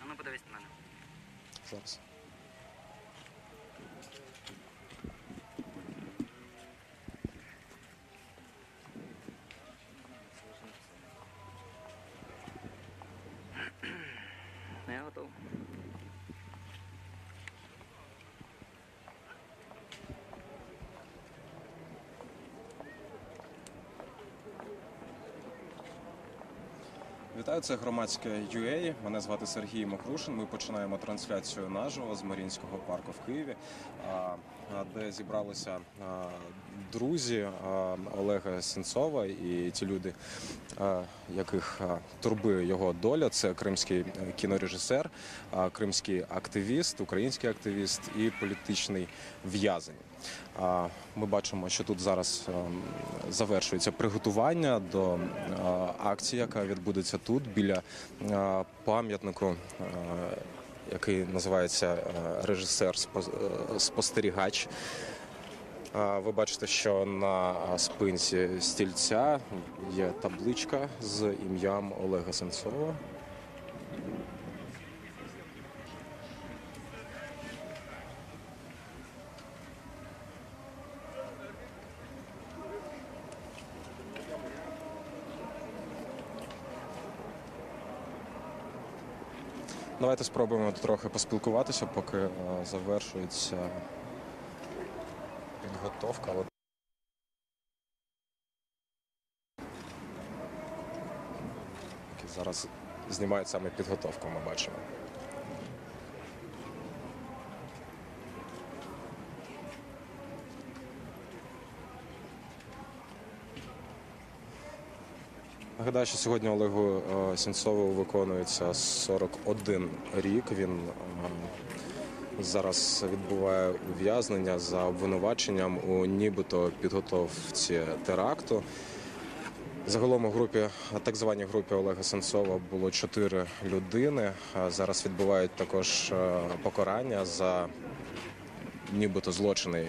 А ну подивись на мене. Зараз. Я готов. Вітаю, це громадське UA. Мене звати Сергій Мокрушин. Ми починаємо трансляцію наживо з Марінського парку в Києві, де зібралися друзі Олега Сенцова і ті люди, яких турбує його доля. Це кримський е, кінорежисер, кримський активіст, український активіст і політичний в'язень. Ми бачимо, що тут зараз ем, завершується приготування до е, акції, яка відбудеться тут біля е, пам'ятнику, який називається режисер спо- спостерігач. Ви бачите, що на спинці стільця є табличка з ім'ям Олега Сенцова. Давайте спробуємо трохи поспілкуватися, поки завершується підготовка. Але Зараз знімають саме підготовку, ми бачимо. Нагадаю, що сьогодні Олегу е, Сенцову виконується 41 рік. Він е, зараз відбуває ув'язнення за обвинуваченням у нібито підготовці теракту. Загалом у групі, так званій групі Олега Сенцова було чотири людини. Зараз відбувають також е, покарання за нібито злочини е,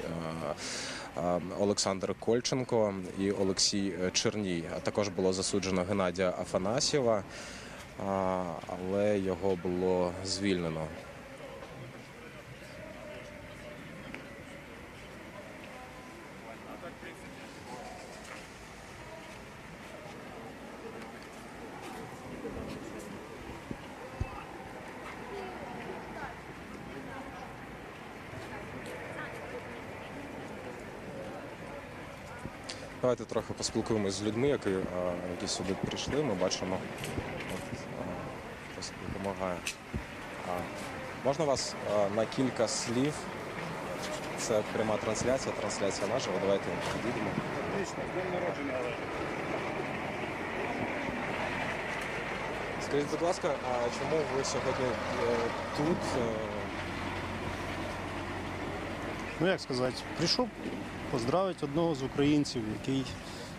е, Олександр Кольченко і Олексій Черній. Також було засуджено Геннадія Афанасьєва, але його було звільнено. Давайте трохи поспілкуємось з людьми, які, е, які сюди прийшли. Ми бачимо, е, хтось допомагає. Можна вас е, на кілька слів? Це пряма трансляція, трансляція наша. Давайте підійдемо. Скажіть, будь ласка, а чому ви сьогодні е, тут? е, Ну як сказати, прийшов поздравити одного з українців, який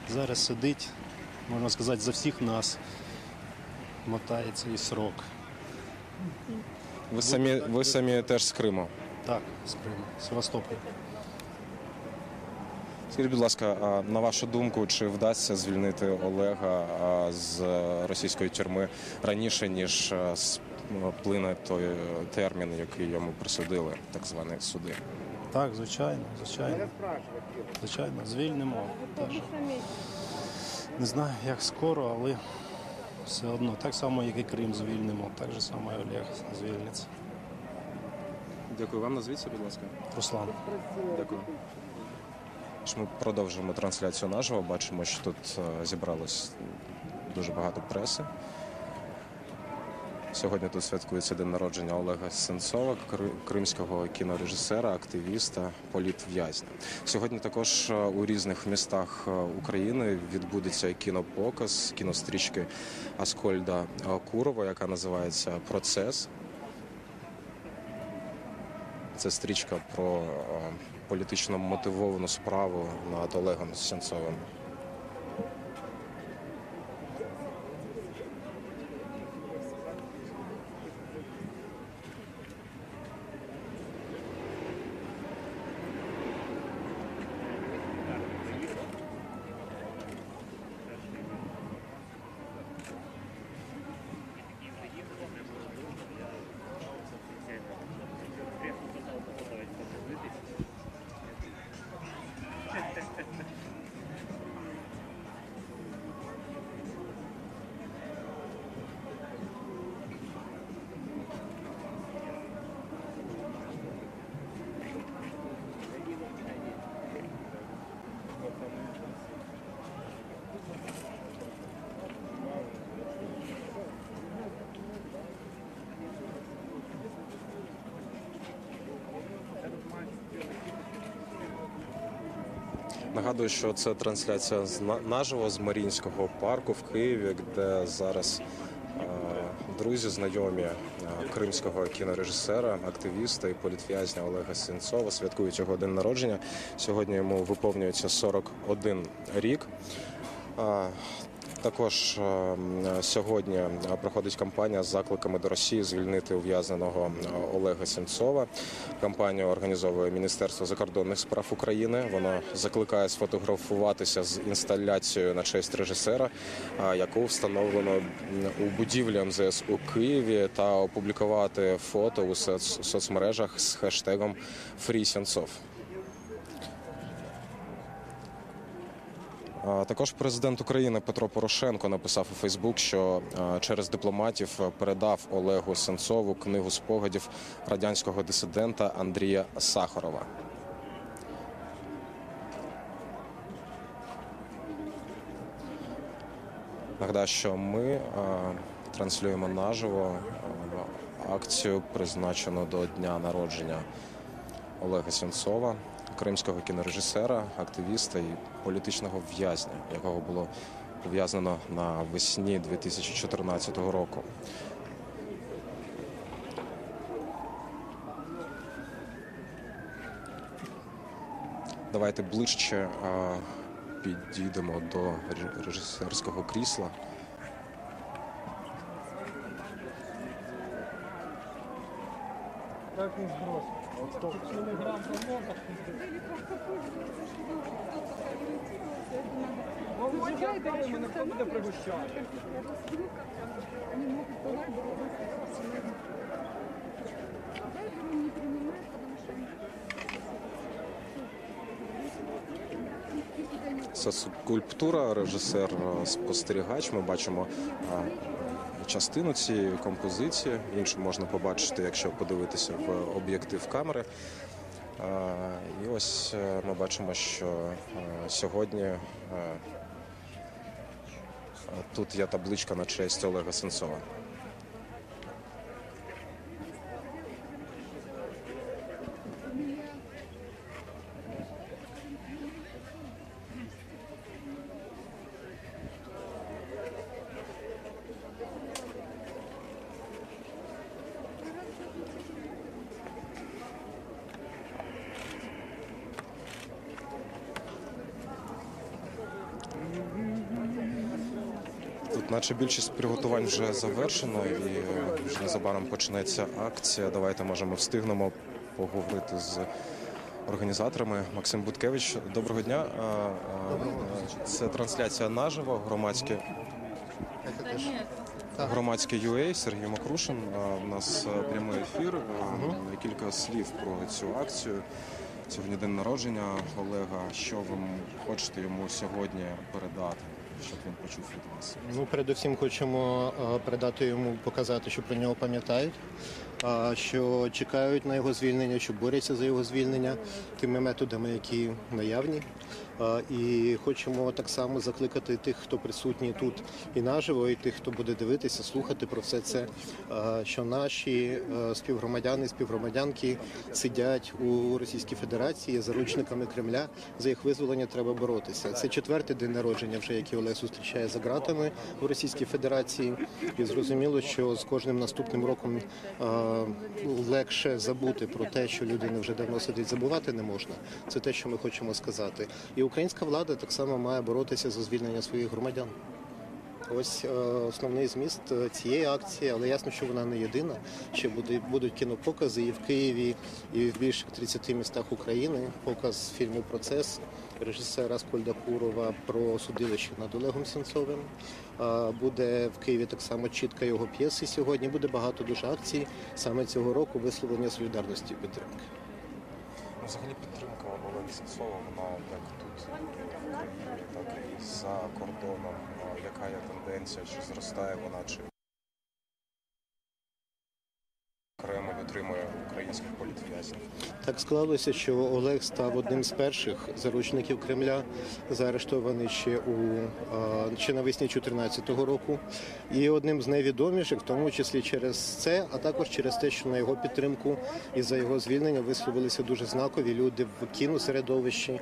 зараз сидить, можна сказати, за всіх нас. Мотає цей срок. Ви самі, ви самі теж з Криму. Так, з Криму, Севастополь. Скажіть, будь ласка, на вашу думку, чи вдасться звільнити Олега з російської тюрми раніше, ніж а, сплине той е, термін, який йому присудили, так звані суди? Так, звичайно, звичайно. Звичайно, звільнимо. Теж. Не знаю, як скоро, але все одно. Так само, як і Крим звільнимо, так же само і Олег звільниться. Дякую вам. Назвіться, будь ласка. Руслан. Дякую. Ми продовжуємо трансляцію наживо. Бачимо, що тут е, зібралось дуже багато преси. Сьогодні тут святкується день народження Олега Сенцова, кримського кінорежисера, активіста, політв'язня. Сьогодні також е, у різних містах е, України відбудеться кінопоказ кінострічки Аскольда е, Курова, яка називається Процес. Це стрічка про політично мотивовану справу над Олегом Сенцовим. Нагадую, що це трансляція з наживо з Марінського парку в Києві, де зараз е, друзі, знайомі е, кримського кінорежисера, активіста і політв'язня Олега Сінцова святкують його день народження. Сьогодні йому виповнюється 41 рік. Також е, сьогодні е, проходить кампанія з закликами до Росії звільнити ув'язненого е, Олега Сенцова. Кампанію організовує Міністерство закордонних справ України. Воно закликає сфотографуватися з інсталяцією на честь режисера, е, яку встановлено у будівлі МЗС у Києві, та опублікувати фото у соц- соцмережах з хештегом «FreeSenцов». А, Також президент України Петро Порошенко написав у Фейсбук, що через дипломатів передав Олегу Сенцову книгу спогадів радянського дисидента Андрія Сахарова. Нагадаю, що ми транслюємо наживо акцію, призначену до дня народження Олега Сенцова, кримського кінорежисера, активіста і політичного в'язня, якого було ув'язнено навесні 2014 року. Давайте ближче підійдемо до режисерського крісла. Мене хто буде? Це скульптура, режисер, е, спостерігач. Ми бачимо е, частину цієї композиції. Іншу можна побачити, якщо подивитися в об'єктив камери. І ось е, ми бачимо, що е, сьогодні е, тут є табличка на честь Олега Сенцова. Тут, більшість приготувань вже завершено, і вже незабаром почнеться акція. Давайте можемо встигнемо поговорити з організаторами. Максим Буткевич, доброго дня. Це трансляція наживо, громадське. Громадське UA, Сергій Макрушин. У нас прямий ефір. Кілька слів про цю акцію. Сьогодні день народження Олега. Що ви хочете йому сьогодні передати, щоб він почув від вас? Ну, передусім хочемо е, передати йому, показати, що про нього пам'ятають, що чекають на його звільнення, що борються за його звільнення тими методами, які наявні. І хочемо так само закликати тих, хто присутній тут і наживо, і тих, хто буде дивитися, слухати про все це, що наші співгромадяни, співгромадянки сидять у Російській Федерації заручниками Кремля. За їх визволення треба боротися. Це четвертий день народження, вже який Олег зустрічає за ґратами у Російській Федерації. І зрозуміло, що з кожним наступним роком легше забути про те, що людина вже давно сидить. Забувати не можна. Це те, що ми хочемо сказати. І українська влада так само має боротися за звільнення своїх громадян. Ось е, основний зміст е, цієї акції, але ясно, що вона не єдина. Ще будуть кінопокази і в Києві, і в більше 30 містах України. Показ фільму Процес режисера Скольда Курова про судилище над Олегом Сенцовим. Буде в Києві так само чітка його п'єси сьогодні. Буде багато дуже акцій саме цього року висловлення солідарності і підтримки. Ну, взагалі підтримка Олега Сенцова, вона як тут так і за кордоном. Яка є тенденція? Чи зростає вона, чи Кремль отримує українських політв'язнів? Так склалося, що Олег став одним з перших заручників Кремля, заарештований ще у ще навесні 2014 року, і одним з найвідоміших, в тому числі через це, а також через те, що на його підтримку і за його звільнення висловилися дуже знакові люди в кіносередовищі,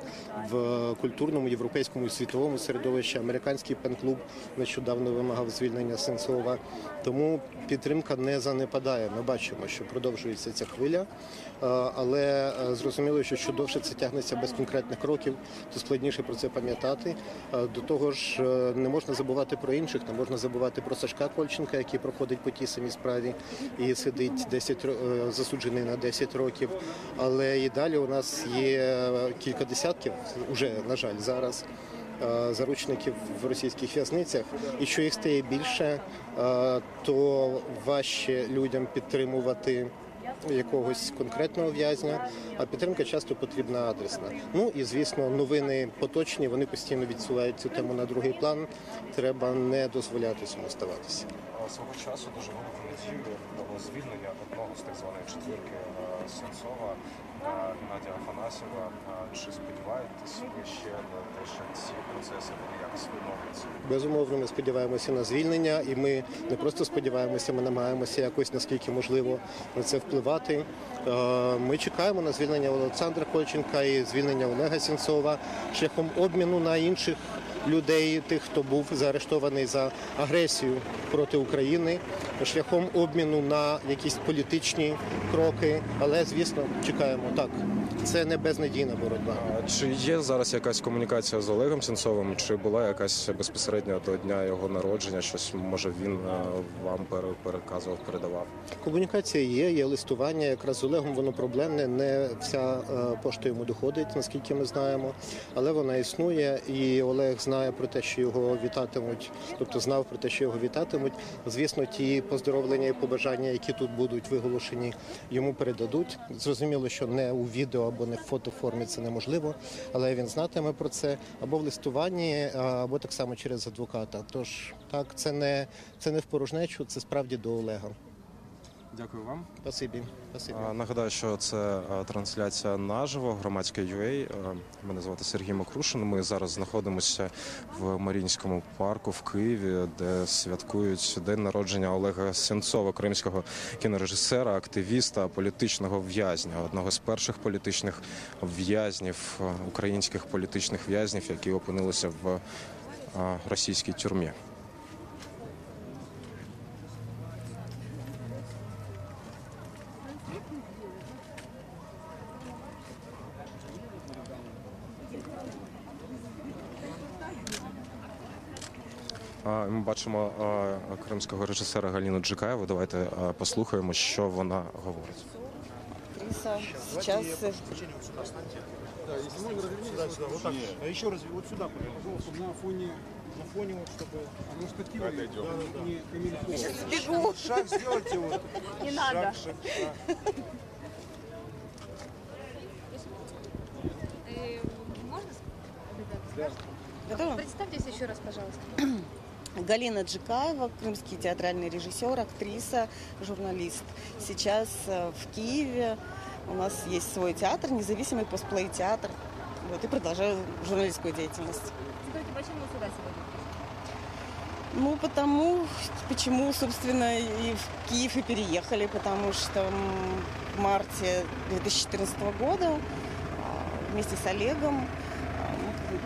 в культурному, європейському і світовому середовищі. Американський пен-клуб нещодавно вимагав звільнення Сенцова. Тому підтримка не занепадає. Ми бачимо, що продовжується ця хвиля, Е, але е, зрозуміло, що що довше це тягнеться без конкретних кроків, то складніше про це пам'ятати. Е, До того ж, не можна забувати про інших, не можна забувати про Сашка Кольченка, який проходить по тій самій справі і сидить 10 ро- е, засуджений на 10 років. Але і далі у нас є кілька десятків, уже на жаль, зараз. Заручників в російських в'язницях, і що їх стає більше, то важче людям підтримувати якогось конкретного в'язня, а підтримка часто потрібна адресна. Ну і звісно, новини поточні, вони постійно відсувають цю тему на другий план. Треба не дозволяти цьому ставатися. Свого часу дуже велику надію дало звільнення одного з так званої четвірки е, Сенцова е, Геннадія Афанасьєва. Е, Чи сподіваєтесь ви ще на те, що ці процеси вони якось відновляться? Безумовно, ми сподіваємося на звільнення, і ми не просто сподіваємося, ми намагаємося якось наскільки можливо на це впливати. Ми чекаємо на звільнення Олександра Кольченка і звільнення Олега Сенцова шляхом обміну на інших людей, тих, хто був заарештований за агресію проти України, шляхом обміну на якісь політичні кроки. Але звісно, чекаємо так. Це не безнадійна боротьба. Чи є зараз якась комунікація з Олегом Сенцовим? Чи була якась безпосередньо до дня його народження? Щось може він е, вам переказував, передавав? Комунікація є, є листування. Якраз з Олегом воно проблемне. Не вся е, пошта йому доходить, наскільки ми знаємо, але вона існує, і Олег знає про те, що його вітатимуть, тобто знав про те, що його вітатимуть. Звісно, ті поздоровлення і побажання, які тут будуть виголошені, йому передадуть. Зрозуміло, що не у відео або не в фотоформі це неможливо, але він знатиме про це або в листуванні, або так само через адвоката. Тож так, це не це не в порожнечу, це справді до Олега. Дякую вам. Спасибі. Спасибі. Нагадаю, що це трансляція наживо, громадське UA. Мене звати Сергій Макрушин. Ми зараз знаходимося в Маріїнському парку в Києві, де святкують день народження Олега Сенцова, кримського кінорежисера, активіста, політичного в'язня, одного з перших політичних в'язнів, українських політичних в'язнів, які опинилися в російській тюрмі. Ми бачимо а, кримського режисера Галіну Джикаєву. Давайте а, послухаємо, що вона говорить. Актриса сейчас э, Вот так. А еще раз, вот сюда, пожалуйста, на фоне, на фоне, вот, чтобы оно штативом да, да, да. не камильфо. бегу. Шаг сделайте вот. Не шаг, надо. Шаг, да. Э, Галина Джикаева, крымский театральный режиссер, актриса, журналист. Сейчас э, в Киеве у нас есть свой театр, независимый постплей-театр. Вот, и продолжаю журналистскую деятельность. Скажите, почему сюда сегодня? Ну, потому, почему, собственно, и в Киев и переехали, потому что в марте 2014 года а, вместе с Олегом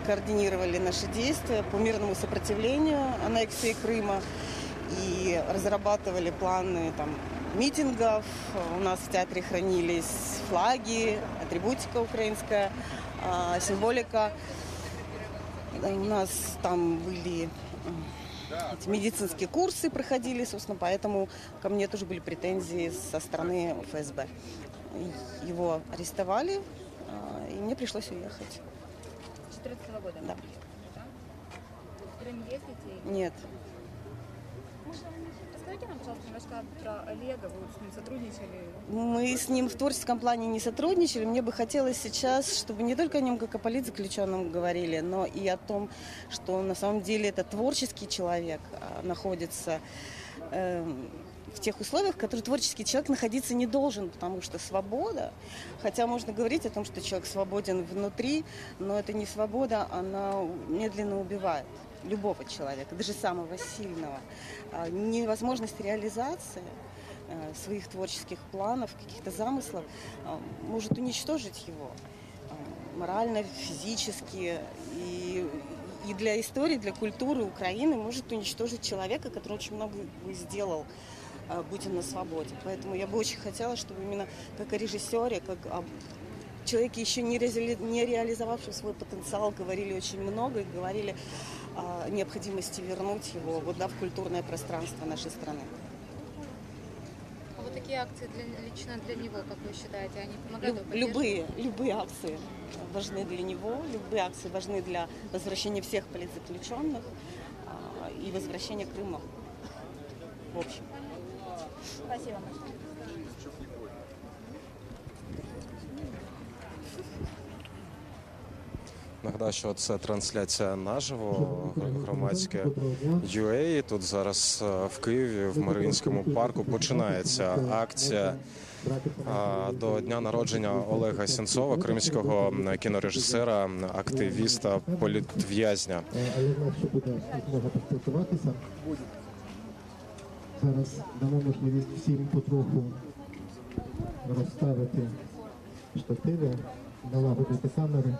координировали наши действия по мирному сопротивлению аннексии Крыма и разрабатывали планы там, митингов. У нас в театре хранились флаги, атрибутика украинская, а, символика. У нас там были эти медицинские курсы проходили, собственно, поэтому ко мне тоже были претензии со стороны ФСБ. Его арестовали, а, и мне пришлось уехать. 2014 года? Да. В Крым ездите? Нет. Расскажите нам, пожалуйста, немножко про Олега. Вы с ним сотрудничали? Мы с ним в творческом плане не сотрудничали. Мне бы хотелось сейчас, чтобы не только о нем как о политзаключенном говорили, но и о том, что на самом деле это творческий человек, а, находится эм, в тех условиях, в которых творческий человек находиться не должен, потому что свобода, хотя можно говорить о том, что человек свободен внутри, но это не свобода, она медленно убивает любого человека, даже самого сильного. А Невозможность реализации э, своих творческих планов, каких-то замыслов э, может уничтожить его э, морально, физически и и для истории, для культуры Украины может уничтожить человека, который очень много сделал, э, будь он на свободе. Поэтому я бы очень хотела, чтобы именно как о режиссере, как о человеке, еще не, реали- не реализовавшем свой потенциал, говорили очень много и говорили о необходимости вернуть его вот, да, в культурное пространство нашей страны. А вот такие акции для, лично для него, как вы считаете, они помогают Лю- любые, любые акции важны для него, любые акции важны для возвращения всех политзаключенных а, и возвращения Крыма в общем. Спасибо. Нагадаю, що це трансляція наживо громадське UA. Тут зараз е, в Києві, в Маріїнському парку, починається акція до дня народження Олега Сенцова, кримського кінорежисера, активіста, політв'язня. але легше буде змога поспілкуватися. Зараз дамо можливість всім потроху розставити штативи, налагодити камери.